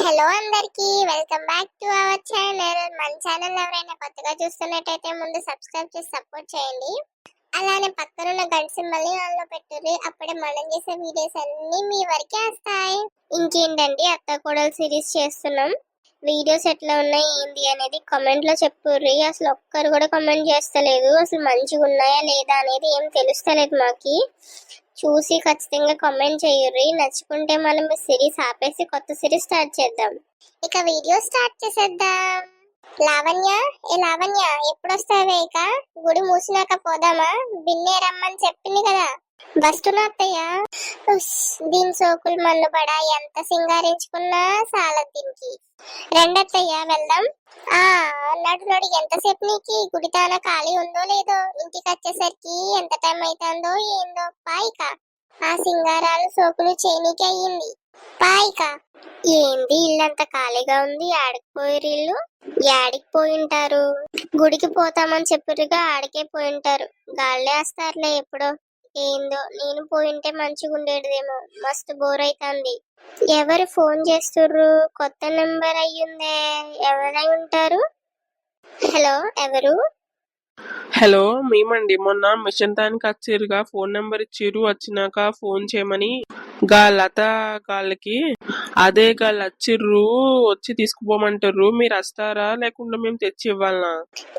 Hello అందరికి welcome back to our channel. మన channel ఎవరైనా కొత్తగా చూస్తున్నట్టయితే ముందు సబ్స్క్రైబ్ చేసి సపోర్ట్ చేయండి. అలానే పక్కనున్న గంట సింబల్ని ఆన్లో పెట్టుర్రి. అప్పుడే మనం చేసే వీడియోస్ అన్ని మీ వరకే వస్తాయి. ఇంకేంటండి అత్త కూడా సిరీస్ చేస్తున్నాం. వీడియోస్ ఎట్లా ఉన్నాయి ఏంది అనేది కమెంట్లో చెప్పుర్రి. అసలు ఒక్కరు కూడా కామెంట్ చేస్తలేదు. అసలు మంచిగా ఉన్నాయా లేదా అనేది ఏం తెలుస్తలేదు మాకి. చూసి ఖచ్చితంగా కామెంట్ చేయరు నచ్చుకుంటే మనం ఈ సిరీస్ ఆపేసి కొత్త సిరీస్ స్టార్ట్ చేద్దాం. ఇక వీడియో స్టార్ట్ చేసేద్దాం. లావణ్య ఏ లావణ్య ఎప్పుడు వస్తావే ఇక? గుడి మూసినాక పోదామా? బిన్నే రమ్మని చెప్పింది కదా. వస్తున్నా అత్తయ్య. దీని సోకులు మన్ను పడా. ఎంత సింగారించుకున్నా సాలదు దీనికి. రెండత్తయ్య వెళ్దాం. ఆ నడు నడు. ఎంతసేపు నీకు? గుడితాన గుడి తాన ఖాళీ ఉందో లేదో? ఇంటికి వచ్చేసరికి ఎంత టైం అవుతుందో ఏందో? పాయిక ఆ సింగారాలు సోకులు చేనికి అయ్యింది. పాయిక ఏంది ఇల్లంత ఖాళీగా ఉంది? ఆడికి ఇల్లు? యాడికి పోయి ఉంటారు? గుడికి పోతామని చెప్పారుగా ఆడికే పోయి ఉంటారు. గాళ్ళే వస్తారులే ఎప్పుడో. ఏందో నేను పోయింటే మంచిగా ఉండేదేమో మస్తు బోర్ అవుతుంది ఎవరు ఫోన్ చేస్తుర్రు? కొత్త నెంబర్ అయ్యిందే. ఎవరై ఉంటారు? హలో ఎవరు? హలో మేమండి. మొన్న మిషన్ దానికి వచ్చారుగా ఫోన్ నెంబర్ ఇచ్చారు వచ్చినాక ఫోన్ చేయమని గా లత గాళ్ళకి అదే గాళ్ళు వచ్చిర్రు వచ్చి తీసుకుపోమంటారు. మీరు వస్తారా లేకుండా మేము తెచ్చి ఇవ్వాలనా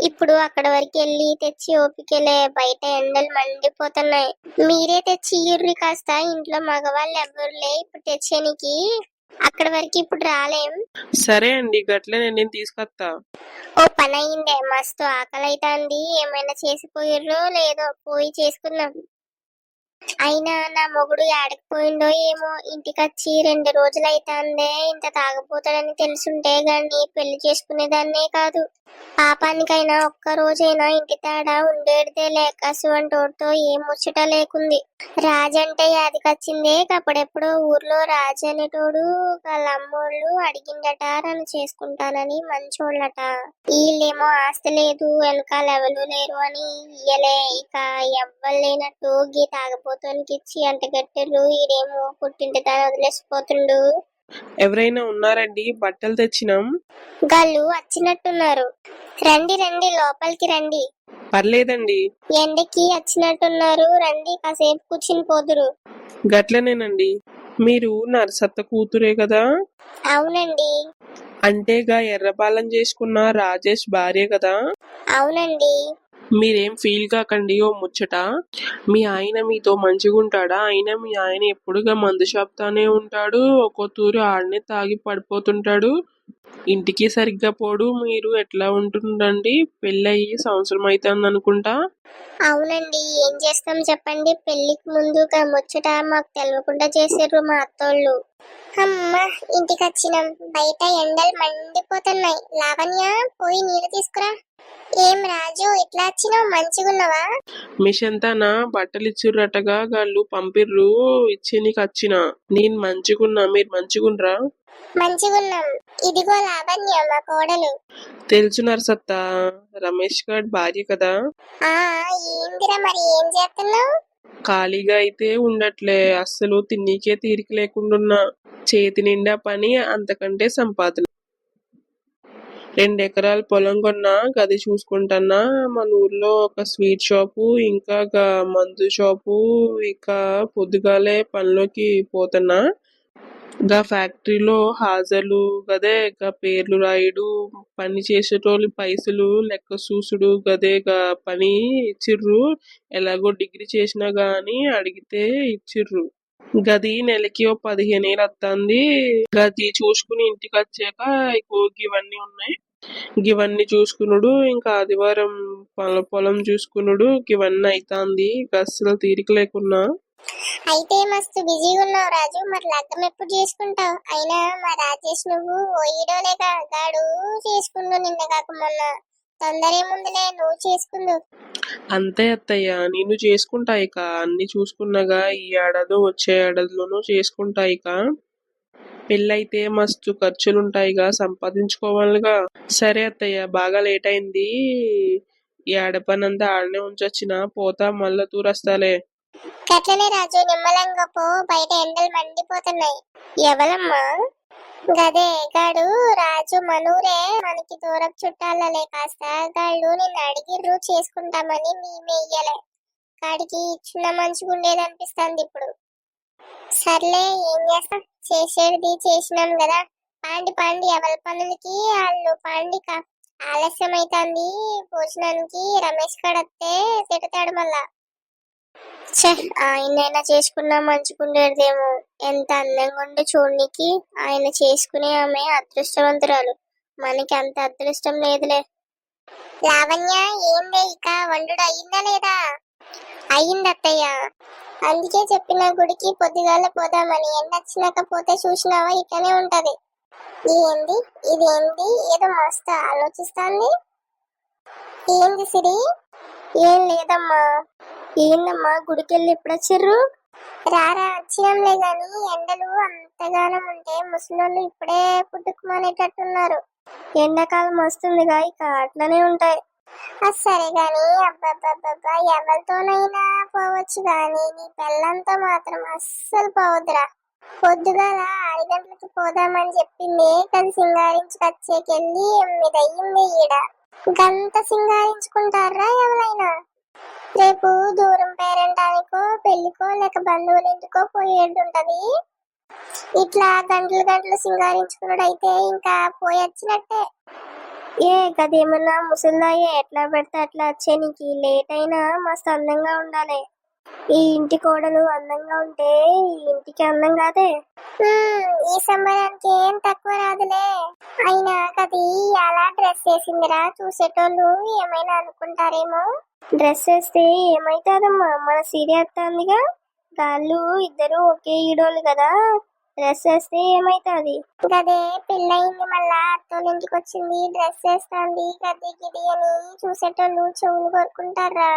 ఇప్పుడు అక్కడ వరకు వెళ్ళి తెచ్చి ఓపికలే బయట ఎండలు మండిపోతున్నాయి. మీరే తెచ్చి ఇయ్యుర్రి కాస్త. ఇంట్లో మగవాళ్ళు ఎవరులే ఇప్పుడు తెచ్చేనికి. అక్కడ వరకు ఇప్పుడు రాలేం? సరే అండి గట్లే నేను తీసుకొస్తా. ఓ పని అయిందే మస్తు ఆకలి అవుతుంది ఏమైనా చేసిపోయిర్రో లేదో పోయి చేసుకుందాం. అయినా నా మొగుడు ఆడకపోయిండో ఏమో? ఇంటికి వచ్చి రెండు రోజులు అవుతుందే ఇంత తాగపోతాడని తెలుసుంటే గాని పెళ్ళి చేసుకునేదాన్నే కాదు. పాపానికైనా ఒక్క రోజైనా ఇంటి తాడా ఉండేడితే లేక సువంటోడితో ఏం ముచ్చట లేకుంది. రాజంటే యాదికొచ్చిందే అప్పుడెప్పుడో ఊర్లో రాజు అనేటోడు వాళ్ళమ్మోళ్ళు అడిగిండట నన్ను చేసుకుంటానని మంచోళ్ళట. వీళ్ళేమో ఆస్తి లేదు వెనకాల ఎవరు లేరు అని ఇయ్యలే ఇక ఎవ్వరు లేనట్టు గీ తాగపోతానికి ఇచ్చి అంట కట్టిర్రు ఈడేమో పుట్టింటి తాను వదిలేసిపోతుండు. ఎవరైనా ఉన్నారండి? బట్టలు తెచ్చినాం. గాళ్ళు వచ్చినట్టున్నారు. రండి రండి లోపలికి రండి. పర్లేదండి. ఎండకి వచ్చినట్టున్నారు. రండి కాసేపు కూర్చుని పోదురు. గట్లనేనండి. మీరు నరసత్త కూతురే కదా? అవునండి. అంటేగా ఎర్రబాలం చేసుకున్న రాజేష్ భార్య కదా? అవునండి. మీరేం ఫీల్ కాకండి ఓ ముచ్చట. మీ ఆయన మీతో మంచిగా ఉంటాడా అయినా మీ ఆయన ఎప్పుడుగా మందు షాప్తానే ఉంటాడు? ఒక్కో తూరు ఆడనే తాగి పడిపోతుంటాడు. ఇంటికి సరిగ్గా పోడు మీరు ఎట్లా ఉంటుండండి? పెళ్ళయి సంవత్సరం అవుతుంది అనుకుంటా అవునండి ఏం చేస్తాం చెప్పండి? పెళ్ళికి ముందు ముచ్చట మాకు తెలియకుండా చేసారు మా అత్తోళ్ళు. అమ్మ ఇంటికి వచ్చినాం బయట ఎండలు మండిపోతున్నాయి. లావణ్య పోయి నీళ్ళు తీసుకురా. ఏం రాజు ఇట్లా వచ్చినావు? మంచిగున్నావా? మిషన్ తన బట్టలు ఇచ్చిర్రటగా వాళ్ళు పంపిర్రు ఇచ్చి నీకు వచ్చిన నేను మంచిగున్నా మీరు మంచిగుండ్రా? మంచిగున్నాం ఇదిగో లావణ్య మా కోడలు. తెలుసు నరసత్త రమేష్ గారి భార్య కదా. ఆ ఏందిరా మరి ఏం చేస్తున్నావు? ఖాళీగా అయితే ఉండట్లే అస్సలు తిన్నీకే తీరిక లేకుండా చేతి నిండా పని అంతకంటే సంపాదన. రెండు ఎకరాల పొలం కొన్నా గది చూసుకుంటున్నా మన ఊర్లో ఒక స్వీట్ షాపు ఇంకా మందు షాపు ఇక పొద్దుగాలే పనిలోకి పోతున్నా. గా ఫ్యాక్టరీలో హాజరు. గదే గా పేర్లు రాయుడు. పని చేసేటోళ్ళు పైసలు లెక్క చూసుడు గదే గా పని ఇచ్చిర్రు. ఎలాగో డిగ్రీ చేసినా గాని అడిగితే ఇచ్చిర్రు. గది నెలకి ఓ పదిహేను వేలు వస్తుంది గది చూసుకుని ఇంటికి వచ్చాక ఇగో ఇవన్నీ ఉన్నాయి. ఇవన్నీ చూసుకునుడు. ఇంకా ఆదివారం పొలం పొలం చూసుకునుడు. ఇవన్నీ అయితాంది. అస్సలు తీరిక లేకున్నా అయితే మస్తు బిజీగా ఉన్నావు రాజు. మరి లగ్గం ఎప్పుడు చేసుకుంటావు? అయినా మా రాజేష్ నువ్వు ఓయిడోలేక గాడు చేసుకుండు నిన్న కాక మొన్న. తొందర ఏముందిలే నువ్వు చేసుకుందు. అంతే అత్తయ్య నేను చేసుకుంటా ఇక. అన్ని చూసుకున్నాగా ఈ ఏడాది వచ్చే ఏడాదిలోనూ చేసుకుంటా ఇక. పెళ్ళైతే మస్తు ఖర్చులుంటాయిగా సంపాదించుకోవాలిగా. సరే అత్తయ్య బాగా లేట్ అయింది. ఈ ఆడపనంతా ఆడనే ఉంచొచ్చిన పోతా మళ్ళా తూరస్తాలే. గట్లనే రాజు నిమ్మలంగా పో బయట ఎండలు మండిపోతున్నాయి. ఎవలమ్మా గదే గాడు రాజు మనూరే మనకి దూరపు చుట్టాలలే కాస్త. గాళ్ళు నిన్ను అడిగిర్రు చేసుకుంటామని మేమే ఇయ్యలే. కాడికి ఇచ్చిన మంచిగా ఉండేది అనిపిస్తుంది ఇప్పుడు. సర్లే ఏం చేస్తాం? చేసేది చేసినాం కదా పాండి పాండి ఎవరి పనులకి వాళ్ళు పాండిక. ఆలస్యం అవుతుంది భోజనానికి రమేష్ కడతే తిడతాడు మళ్ళా. ఛే ఆయనైనా చేసుకున్నా మంచుకుండేదేమో ఎంత అందంగా ఉండే చూడనికి ఆయన చేసుకునే ఆమె అదృష్టవంతురాలు. మనకి అంత అదృష్టం లేదులే. లావణ్య ఏందే ఇక? వండుడు అయిందా లేదా? అయింది అత్తయ్య అందుకే చెప్పిన గుడికి పొద్దుగాల పోదామని. ఎండ వచ్చినాక పోతే చూసినావా? ఇట్లనే ఉంటది. ఏంది ఇది ఏంది ఏదో మస్తు ఆలోచిస్తాంది. ఏంది సిరి? ఏం లేదమ్మా. ఏందమ్మా గుడికెళ్ళి ఎప్పుడు వచ్చిర్రు రారా వచ్చినంలే గాని ఎండలు అంతగానం ఉంటే ముసలోళ్ళు ఇప్పుడే పుట్టుకుమనేటట్టున్నారు. ఎండాకాలం వస్తుందిగా ఇక అట్లనే ఉంటాయి. సరే గాని అబ్బబ్బబ్బబ్బా ఎవరితోనైనా పోవచ్చు గాని నీ పిల్లంతో మాత్రం అస్సలు పోవద్దురా. పొద్దుగాల ఆరు గంటలకి పోదామని చెప్పింది కానీ సింగారించుకొచ్చేకెళ్ళి ఎనిమిది అయ్యింది ఈడ. గంత సింగారించుకుంటారా ఎవరైనా? రేపు దూరం పేరెంటానికో పెళ్ళికో లేక బంధువుల ఇంటికో పోయేది ఉంటది ఇట్లా గంటలు గంటలు సింగారించుకున్నాడు అయితే ఇంకా పోయొచ్చినట్టే ఏ గదేమన్నా ముసలిదాయే ఎట్లా పెడితే అట్లా వచ్చే నీకు లేట్ అయినా మస్తు అందంగా ఉండాలి. ఈ ఇంటి కోడలు అందంగా ఉంటే ఈ ఇంటికి అందం కాదే? ఈ సంబరానికి ఏం తక్కువ రాదులే. అయినా కది అలా డ్రెస్ వేసిందిరా చూసేటోళ్ళు ఏమైనా అనుకుంటారేమో? డ్రెస్ వేస్తే ఏమైతుందమ్మా? మన సీరియత్తాందిగా గాళ్ళు ఇద్దరు ఒకే ఈడోళ్ళు కదా? డ్రెస్ వేస్తే ఏమైతుంది? గదే పెళ్ళయింది మళ్ళా అత్తోళ్ళ ఇంటికి వచ్చింది డ్రెస్ వేస్తుంది గది గిది అని చూసేటోళ్ళు చెవులు కొరుకుంటారా?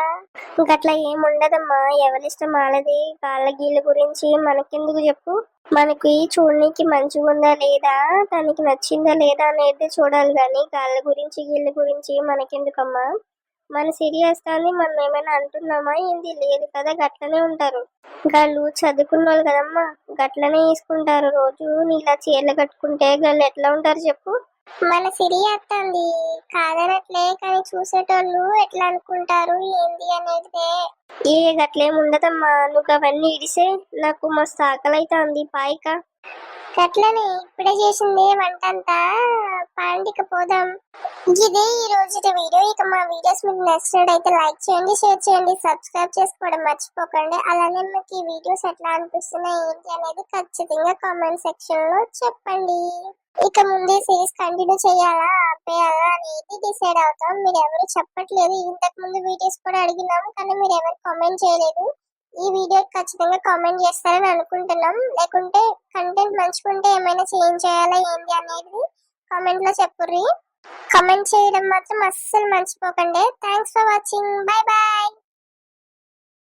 ఇంకట్లా ఏముండదమ్మా ఎవరిష్టం వాళ్ళది. వాళ్ళ గీళ్ళ గురించి మనకెందుకు చెప్పు? మనకి చూడనీకి మంచిగా ఉందా లేదా? తనకి నచ్చిందా లేదా అనేది చూడాలి కానీ కాళ్ళ గురించి వీళ్ళ గురించి మనకెందుకమ్మా? మన సిరియేస్తాన్ని మనం ఏమైనా అంటున్నామా ఏంది? లేదు కదా గట్లనే ఉంటారు. వాళ్ళు చదువుకున్న వాళ్ళు కదమ్మా గట్లనే తీసుకుంటారు రోజు నీలా చీరలు కట్టుకుంటే వాళ్ళు ఎట్లా ఉంటారు చెప్పు. మన సిరి అత్తంది. కాదనట్లే కానీ చూసేటోళ్ళు ఎట్లా అనుకుంటారు ఏంది అనేది. ఏ గట్లేం ఉండదమ్మా. నువ్వు అవన్నీ ఇడిసే. నాకు మస్తు ఆకలి అవుతుంది పాయిక. గట్లనే ఇప్పుడే చేసింది వంట అంతా పాండిక పోదాం. ఇదే ఈ రోజు వీడియో. ఇక మా వీడియోస్ మీకు నచ్చినట్టయితే లైక్ చేయండి షేర్ చేయండి సబ్స్క్రైబ్ చేసుకోవడం మర్చిపోకండి. అలానే మీకు ఈ వీడియోస్ ఎట్లా అనిపిస్తున్నాయి ఏంటి అనేది ఖచ్చితంగా కామెంట్ సెక్షన్లో చెప్పండి. ఇక ముందే సిరీస్ కంటిన్యూ చేయాలా ఆపేయాలా అనేది డిసైడ్ అవుతాం. మీరు ఎవరు చెప్పట్లేదు. ఇంతకు ముందు వీడియోస్ కూడా అడిగినాము కానీ మీరు ఎవరు కామెంట్ చేయలేదు. ఈ వీడియో ఖచ్చితంగా కామెంట్ చేస్తారని అనుకుంటున్నాం. లేకుంటే కంటెంట్ మంచుకుంటే ఏమైనా చేంజ్ చేయాలా ఏంటి అనేది కామెంట్లో చెప్పుర్రి. కామెంట్ చేయడం మాత్రం అస్సలు మర్చిపోకండి. Thanks for watching bye bye